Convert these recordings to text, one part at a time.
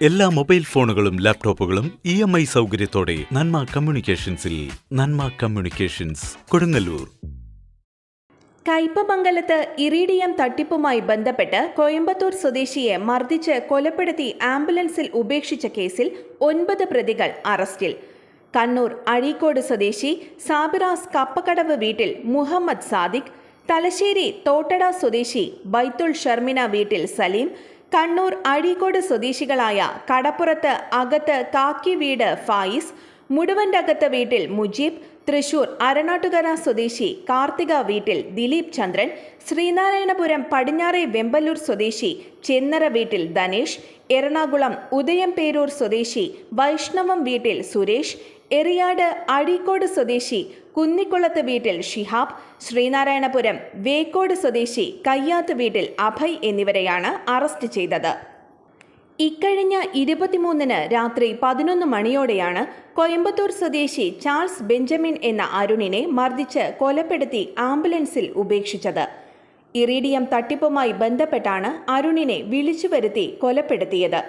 എല്ലാ മൊബൈൽ ഫോണുകളും ലാപ്ടോപ്പുകളും ഇ എം ഐ സൗകര്യത്തോടെ നന്മ കമ്മ്യൂണിക്കേഷൻസിൽ നന്മ കമ്മ്യൂണിക്കേഷൻസ് കൊടുങ്ങല്ലൂർ. കയ്പമംഗലത്ത് ഇറീഡിയം തട്ടിപ്പുമായി ബന്ധപ്പെട്ട് കോയമ്പത്തൂർ സ്വദേശിയെ മർദ്ദിച്ച് കൊലപ്പെടുത്തി ആംബുലൻസിൽ ഉപേക്ഷിച്ച കേസിൽ ഒൻപത് പ്രതികൾ അറസ്റ്റിൽ. കണ്ണൂർ അഴീക്കോട് സ്വദേശി സാബിറാസ് കപ്പക്കടവ് വീട്ടിൽ മുഹമ്മദ് സാദിഖ് തലശ്ശേരി തോട്ടട സ്വദേശി ബൈത്തുൾ ഷർമിന വീട്ടിൽ സലീം കണ്ണൂർ അഴീക്കോട് സ്വദേശികളായ കടപ്പുറത്ത് അകത്ത് കാക്കി വീട് ഫായിസ് മുടുവന്റകത്ത് വീട്ടിൽ മുജീബ് തൃശൂർ അരനാട്ടുകര സ്വദേശി കാർത്തിക വീട്ടിൽ ദിലീപ് ചന്ദ്രൻ ശ്രീനാരായണപുരം പടിഞ്ഞാറെ വെമ്പലൂർ സ്വദേശി ചെന്നര വീട്ടിൽ ധനേഷ് എറണാകുളം ഉദയംപേരൂർ സ്വദേശി വൈഷ്ണവം വീട്ടിൽ സുരേഷ് എറിയാട് അഴീക്കോട് സ്വദേശി കുന്നിക്കുളത്ത് വീട്ടിൽ ഷിഹാബ് ശ്രീനാരായണപുരം വേക്കോട് സ്വദേശി കയ്യാത്ത് വീട്ടിൽ അഭയ് എന്നിവരെയാണ് അറസ്റ്റ് ചെയ്തത്. ഇക്കഴിഞ്ഞ ഇരുപത്തിമൂന്നിന് രാത്രി പതിനൊന്ന് മണിയോടെയാണ് കോയമ്പത്തൂർ സ്വദേശി ചാൾസ് ബെഞ്ചമിൻ എന്ന അരുണിനെ മർദ്ദിച്ച് കൊലപ്പെടുത്തി ആംബുലൻസിൽ ഉപേക്ഷിച്ചത്. ഇറീഡിയം തട്ടിപ്പുമായി ബന്ധപ്പെട്ടാണ് അരുണിനെ വിളിച്ചു വരുത്തി കൊലപ്പെടുത്തിയത്.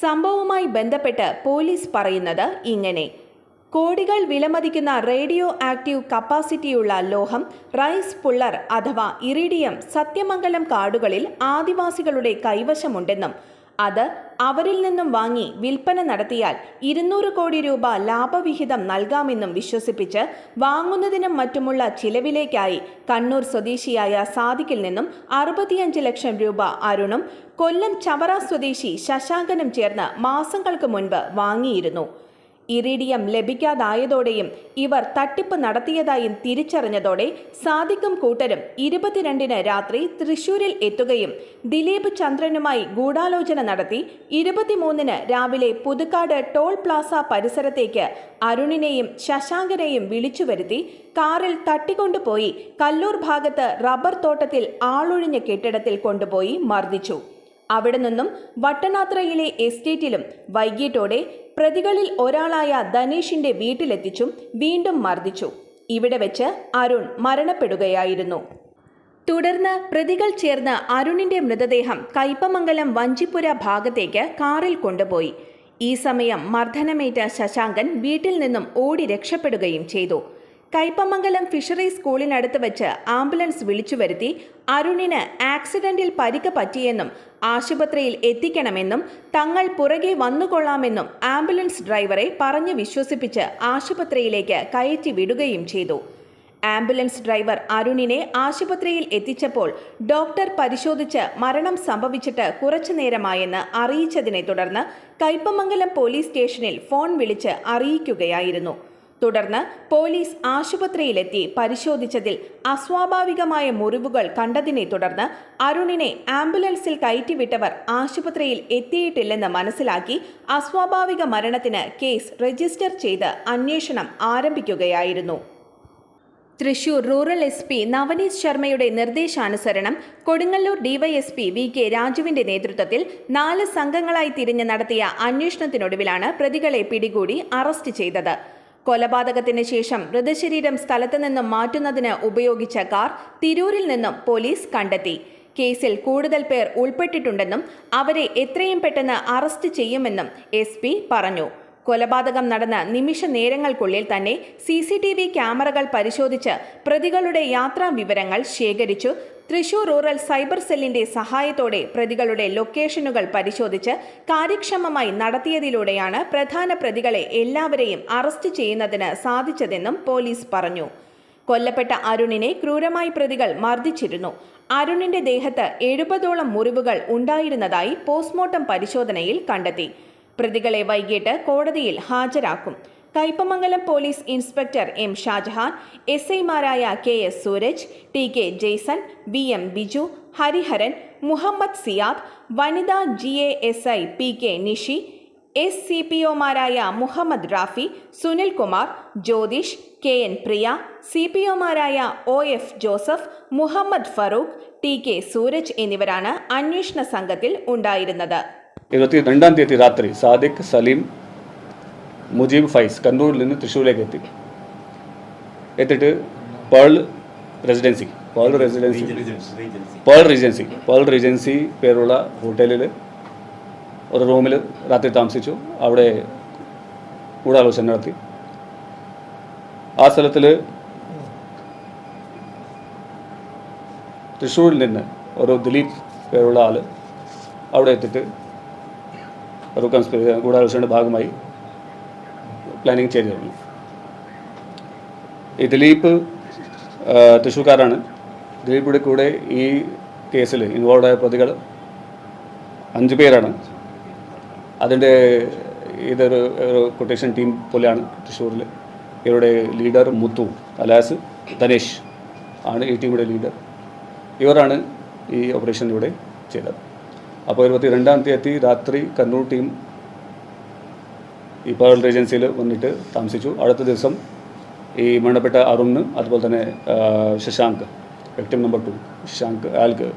സംഭവവുമായി ബന്ധപ്പെട്ട് പോലീസ് പറയുന്നത് ഇങ്ങനെ. കോടികൾ വിലമതിക്കുന്ന റേഡിയോ ആക്റ്റീവ് കപ്പാസിറ്റിയുള്ള ലോഹം റൈസ് പുള്ളർ അഥവാ ഇറിഡിയം സത്യമംഗലം കാടുകളിൽ ആദിവാസികളുടെ കൈവശമുണ്ടെന്നും അത് അവരിൽ നിന്നും വാങ്ങി വിൽപ്പന നടത്തിയാൽ ഇരുന്നൂറ് കോടി രൂപ ലാഭവിഹിതം നൽകാമെന്നും വിശ്വസിപ്പിച്ച് വാങ്ങുന്നതിനും മറ്റുമുള്ള ചിലവിലേക്കായി കണ്ണൂർ സ്വദേശിയായ സാദിഖിൽ നിന്നും അറുപത്തിയഞ്ച് ലക്ഷം രൂപ അരുണും കൊല്ലം ചവറ സ്വദേശി ശശാങ്കനും ചേർന്ന് മാസങ്ങൾക്ക് മുൻപ് വാങ്ങിയിരുന്നു. ഇറിഡിയം ലഭിക്കാതായതോടെയും ഇവർ തട്ടിപ്പ് നടത്തിയതായും തിരിച്ചറിഞ്ഞതോടെ സാദിഖും കൂട്ടരും ഇരുപത്തിരണ്ടിന് രാത്രി തൃശൂരിൽ എത്തുകയും ദിലീപ് ചന്ദ്രനുമായി ഗൂഢാലോചന നടത്തി ഇരുപത്തിമൂന്നിന് രാവിലെ പുതുക്കാട് ടോൾ പ്ലാസ പരിസരത്തേക്ക് അരുണിനെയും ശശാങ്കനെയും വിളിച്ചു വരുത്തി കാറിൽ തട്ടിക്കൊണ്ടുപോയി കല്ലൂർ ഭാഗത്ത് റബ്ബർ തോട്ടത്തിൽ ആളൊഴിഞ്ഞ കെട്ടിടത്തിൽ കൊണ്ടുപോയി മർദ്ദിച്ചു. അവിടെ നിന്നും വട്ടനാത്രയിലെ എസ്റ്റേറ്റിലും വൈകിട്ടോടെ പ്രതികളിൽ ഒരാളായ ധനേഷിന്റെ വീട്ടിലെത്തിച്ചും വീണ്ടും മർദ്ദിച്ചു. ഇവിടെ വെച്ച് അരുൺ മരണപ്പെടുകയായിരുന്നു. തുടർന്ന് പ്രതികൾ ചേർന്ന് അരുണിന്റെ മൃതദേഹം കയ്പമംഗലം വഞ്ചിപ്പുര ഭാഗത്തേക്ക് കാറിൽ കൊണ്ടുപോയി. ഈ സമയം മർദ്ദനമേറ്റ ശശാങ്കൻ വീട്ടിൽ നിന്നും ഓടി രക്ഷപ്പെടുകയും ചെയ്തു. കയ്പമംഗലം ഫിഷറി സ്കൂളിനടുത്ത് വെച്ച് ആംബുലൻസ് വിളിച്ചു വരുത്തി അരുണിന് ആക്സിഡന്റിൽ പരിക്ക് പറ്റിയെന്നും ആശുപത്രിയിൽ എത്തിക്കണമെന്നും തങ്ങൾ പുറകെ വന്നുകൊള്ളാമെന്നും ആംബുലൻസ് ഡ്രൈവറെ പറഞ്ഞു വിശ്വസിപ്പിച്ച് ആശുപത്രിയിലേക്ക് കയറ്റി വിടുകയും ചെയ്തു. ആംബുലൻസ് ഡ്രൈവർ അരുണിനെ ആശുപത്രിയിൽ എത്തിച്ചപ്പോൾ ഡോക്ടർ പരിശോധിച്ച് മരണം സംഭവിച്ചിട്ട് കുറച്ചു നേരമായെന്ന് അറിയിച്ചതിനെ തുടർന്ന് കൈപ്പമംഗലം പോലീസ് സ്റ്റേഷനിൽ ഫോൺ വിളിച്ച് അറിയിക്കുകയായിരുന്നു. തുടർന്ന് പോലീസ് ആശുപത്രിയിലെത്തി പരിശോധിച്ചതിൽ അസ്വാഭാവികമായ മുറിവുകൾ കണ്ടതിനെ തുടർന്ന് അരുണിനെ ആംബുലൻസിൽ കയറ്റിവിട്ടവർ ആശുപത്രിയിൽ എത്തിയിട്ടില്ലെന്ന് മനസ്സിലാക്കി അസ്വാഭാവിക മരണത്തിന് കേസ് രജിസ്റ്റർ ചെയ്ത് അന്വേഷണം ആരംഭിക്കുകയായിരുന്നു. Thrissur rural S P Navneet ശർമ്മയുടെ നിർദ്ദേശാനുസരണം കൊടുങ്ങല്ലൂർ ഡിവൈഎസ്പി വി കെ രാജുവിന്റെ നേതൃത്വത്തിൽ നാല് സംഘങ്ങളായി തിരിഞ്ഞ് നടത്തിയ അന്വേഷണത്തിനൊടുവിലാണ് പ്രതികളെ പിടികൂടി അറസ്റ്റ് ചെയ്തത്. കൊലപാതകത്തിന് ശേഷം മൃതശരീരം സ്ഥലത്ത് നിന്നും മാറ്റുന്നതിന് ഉപയോഗിച്ച കാർ തിരൂരിൽ നിന്നും പോലീസ് കണ്ടെത്തി. കേസിൽ കൂടുതൽ പേർ ഉൾപ്പെട്ടിട്ടുണ്ടെന്നും അവരെ എത്രയും പെട്ടെന്ന് അറസ്റ്റ് ചെയ്യുമെന്നും എസ് പറഞ്ഞു. കൊലപാതകം നടന്ന നിമിഷ നേരങ്ങൾക്കുള്ളിൽ തന്നെ സി സി ടി വി ക്യാമറകൾ പരിശോധിച്ച് പ്രതികളുടെ യാത്രാ വിവരങ്ങൾ ശേഖരിച്ചു. തൃശൂർ റൂറൽ സൈബർ സെല്ലിന്റെ സഹായത്തോടെ പ്രതികളുടെ ലൊക്കേഷനുകൾ പരിശോധിച്ച് കാര്യക്ഷമമായി നടത്തിയതിലൂടെയാണ് പ്രധാന പ്രതികളെ എല്ലാവരെയും അറസ്റ്റ് ചെയ്യുന്നതിന് സാധിച്ചതെന്നും പോലീസ് പറഞ്ഞു. കൊല്ലപ്പെട്ട അരുണിനെ ക്രൂരമായി പ്രതികൾ മർദ്ദിച്ചിരുന്നു. അരുണിന്റെ ദേഹത്ത് എഴുപതോളം മുറിവുകൾ ഉണ്ടായിരുന്നതായി പോസ്റ്റ്മോർട്ടം പരിശോധനയിൽ കണ്ടെത്തി. പ്രതികളെ വൈകിട്ട് കോടതിയിൽ ഹാജരാക്കും. Kaipamangalam police inspector M Shajahan S ഐമാരായ K S Sooraj T K Jaison V M Biju Hariharan Muhammad Siyad വനിതാ G A S I P K Nishi S C P ഒമാരായ Muhammad Rafi Sunil Kumar Jyothish K N Priya C P ഒമാരായ O F Joseph Muhammad Farooq T K Sooraj എന്നിവരാണ് അന്വേഷണ സംഘത്തിൽ ഉണ്ടായിരുന്നത്. ഇരുപത്തി രണ്ടാം തീയതി രാത്രി സാദിഖ് സലീം മുജീബ് ഫൈസ് കണ്ണൂരിൽ നിന്ന് തൃശ്ശൂരിലേക്ക് എത്തി. എത്തിയിട്ട് Pearl Residency Pearl Residency. Pearl Regency Pearl Regency പേരുള്ള ഹോട്ടലിൽ ഒരു റൂമിൽ രാത്രി താമസിച്ചു. അവിടെ ഗൂഢാലോചന നടത്തി. ആ സ്ഥലത്തിൽ തൃശ്ശൂരിൽ നിന്ന് ഒരു ദിലീപ് പേരുള്ള ആൾ അവിടെ എത്തിയിട്ട് കൺസ്പി ഗൂഢാലോചനയുടെ ഭാഗമായി പ്ലാനിങ് ചെയ്തിരുന്നു ഈ ദിലീപ് തൃശ്ശൂർക്കാരാണ്. ദിലീപിയുടെ കൂടെ ഈ കേസിൽ ഇൻവോൾവ് ആയ പ്രതികൾ അഞ്ച് പേരാണ്. അതിന്റെ ഇതൊരു ഒരു കൊട്ടേഷൻ ടീം പോലെയാണ് തൃശ്ശൂരിൽ. ഇവരുടെ ലീഡർ മുത്തു അലാസ് ധനേഷ് ആണ് ഈ ടീമിന്റെ ലീഡർ ഇവരാണ് ഈ ഓപ്പറേഷൻ ഇവിടെ ചെയ്തത്. അപ്പോൾ ഇരുപത്തി രണ്ടാം തീയതി രാത്രി കണ്ണൂർ ടീം ഈ പേൾ ഏജൻസിയിൽ വന്നിട്ട് താമസിച്ചു. അടുത്ത ദിവസം ഈ മരണപ്പെട്ട അരുണ് അതുപോലെ തന്നെ ശശാങ്ക് വ്യക്തി നമ്പർ ടു ശശാങ്ക് അയാൾക്ക്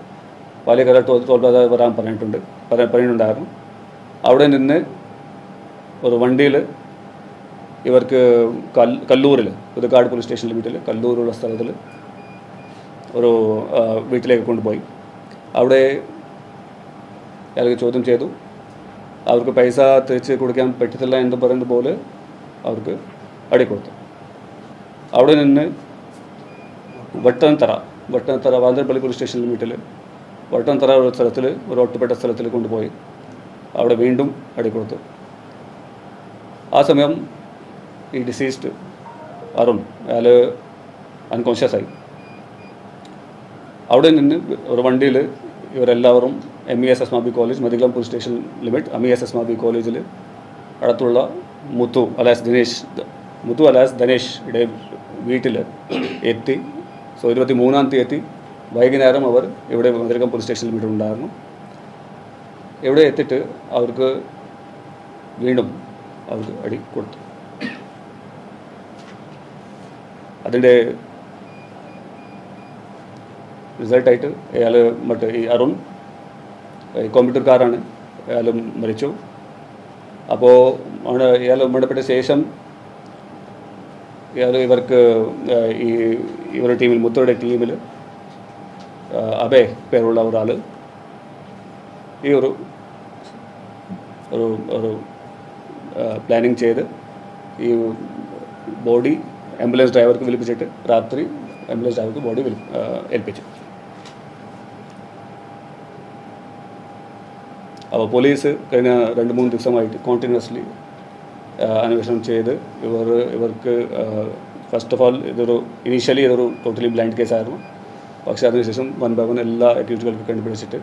ടോൾ പ്ലാസ വരാൻ പറഞ്ഞിട്ടുണ്ട് പറഞ്ഞിട്ടുണ്ടായിരുന്നു. അവിടെ നിന്ന് ഒരു വണ്ടിയിൽ ഇവർക്ക് കൽ കല്ലൂരിൽ പുതുക്കാട് പോലീസ് സ്റ്റേഷൻ ലിമിറ്റിൽ കല്ലൂരുള്ള സ്ഥലത്തിൽ ഒരു വീട്ടിലേക്ക് കൊണ്ടുപോയി. അവിടെ അയാൾക്ക് ചോദ്യം ചെയ്തു. അവർക്ക് പൈസ തിരിച്ച് കൊടുക്കാൻ പറ്റത്തില്ല എന്ന് പറയുന്ന പോലെ അവർക്ക് അടി കൊടുത്തു. അവിടെ നിന്ന് വട്ടൻതറ വട്ടൻതറ വാന്തരപ്പള്ളി പോലീസ് സ്റ്റേഷൻ ലിമിറ്റിൽ വട്ടൻതറ ഒരു സ്ഥലത്തിൽ ഒരു ഒറ്റപ്പെട്ട സ്ഥലത്തിൽ കൊണ്ടുപോയി അവിടെ വീണ്ടും അടി കൊടുത്തു. ആ സമയം ഈ ഡിസീസ്ഡ് അരുൺ അയാൾ അൺകോൺഷ്യസ് ആയി. അവിടെ നിന്ന് ഒരു വണ്ടിയിൽ ഇവരെല്ലാവരും M E S S മാബി college Mathikulam police station limit M E S S മാബി കോളേജിൽ അടുത്തുള്ള മുത്തു അലാസ് ദിനേശ് മുത്തു അലാസ് ധനേഷിയുടെ വീട്ടിൽ എത്തി. സോ ഇരുപത്തി മൂന്നാം തീയതി വൈകുന്നേരം അവർ ഇവിടെ മതിരകം പോലീസ് സ്റ്റേഷൻ ലിമിറ്റ് ഉണ്ടായിരുന്നു. ഇവിടെ എത്തിയിട്ട് അവർക്ക് വീണ്ടും അവർക്ക് അടി കൊടുത്തു. അതിന്റെ റിസൾട്ടായിട്ട് അയാൾ മറ്റേ ഈ അരുൺ കോമ്പ്യൂട്ടർക്കാരാണ് അയാൾ മരിച്ചു. അപ്പോൾ ആണ് ഇയാൾ മരണപ്പെട്ട ശേഷം ഇയാൾ ഇവർക്ക് ഈ ഇവരുടെ ടീമിൽ മുത്തയുടെ ടീമിൽ അബേ പേരുള്ള ഒരാൾ. ഈ ഒരു ഒരു ഒരു പ്ലാനിങ് ചെയ്ത് ഈ ബോഡി ആംബുലൻസ് ഡ്രൈവർക്ക് വിളിപ്പിച്ചിട്ട് രാത്രി ആംബുലൻസ് ഡ്രൈവർക്ക് ബോഡി വിളി ഏൽപ്പിച്ചു. അപ്പോൾ പോലീസ് കഴിഞ്ഞ രണ്ട് മൂന്ന് ദിവസമായിട്ട് കോണ്ടിന്യൂസ്ലി അന്വേഷണം ചെയ്ത് ഇവർ ഇവർക്ക് ഫസ്റ്റ് ഓഫ് ഓൾ ഇതൊരു ഇനീഷ്യലി ഇതൊരു ടോട്ടലി ബ്ലൈൻഡ് കേസായിരുന്നു പക്ഷേ അതിനുശേഷം വൺ ബൈ വൺ എല്ലാ അക്യൂസുകൾക്കും കണ്ടുപിടിച്ചിട്ട്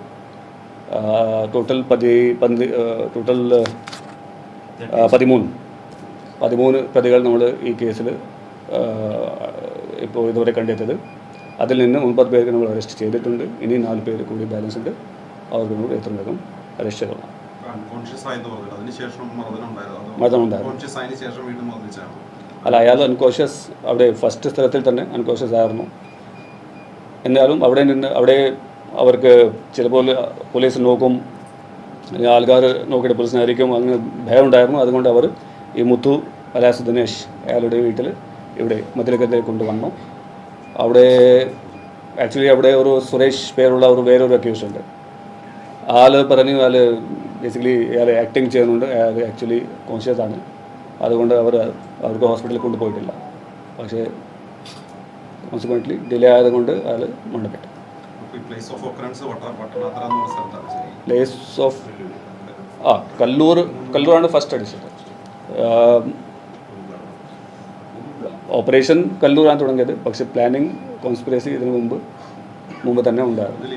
ടോട്ടൽ പതി പന്ത് ടോട്ടൽ പതിമൂന്ന് പതിമൂന്ന് പ്രതികൾ നമ്മൾ ഈ കേസിൽ ഇപ്പോൾ ഇതുവരെ കണ്ടെത്തിയത്. അതിൽ നിന്ന് ഒൻപത് പേർക്ക് നമ്മൾ അറസ്റ്റ് ചെയ്തിട്ടുണ്ട്. ഇനി നാല് പേര് കൂടി ബാലൻസ് ഉണ്ട്. അവർക്ക് എത്രയും വേഗം മർദ്ദിച്ചാണ്. അല്ല അയാൾ അൺകോഷ്യസ് അവിടെ ഫസ്റ്റ് സ്ഥലത്തിൽ തന്നെ അൺകോഷ്യസ് ആയിരുന്നു. എന്നാലും അവിടെ നിന്ന് അവിടെ അവർക്ക് ചിലപ്പോൾ പോലീസ് നോക്കും ആൾക്കാർ നോക്കിയിട്ട് പോലീസിനായിരിക്കും അങ്ങനെ ഭയം ഉണ്ടായിരുന്നു. അതുകൊണ്ട് അവർ ഈ മുത്തു അലാസ് ദിനേഷ് അയാളുടെ വീട്ടിൽ ഇവിടെ മതിലക്കത്തേക്ക് കൊണ്ടുവന്നു. അവിടെ ആക്ച്വലി അവിടെ ഒരു സുരേഷ് പേരുള്ള ഒരു വേറൊരു അക്യൂസ് ഉണ്ട്. ആൾ പറഞ്ഞു ആൾ ബേസിക്കലി അയാൾ ആക്ടിങ് ചെയ്യുന്നുണ്ട്. അയാൾ ആക്ച്വലി കോൺഷ്യസ് ആണ്. അതുകൊണ്ട് അവർ അവർക്ക് ഹോസ്പിറ്റലിൽ കൊണ്ടുപോയിട്ടില്ല പക്ഷേ കോൺസിക്വന്റ്ലി ഡിലേ ആയതുകൊണ്ട് അയാൾ മണ്ടപ്പെട്ടു പ്ലേസ് ഓഫ് ആ കല്ലൂർ കല്ലൂരാണ് ഫസ്റ്റ് അടിച്ചത് ഓപ്പറേഷൻ കല്ലൂരാണ് തുടങ്ങിയത്. പക്ഷേ പ്ലാനിങ് കോൺസ്പിറസി ഇതിനു മുമ്പ് മുമ്പ് തന്നെ ഉണ്ടായിരുന്നു.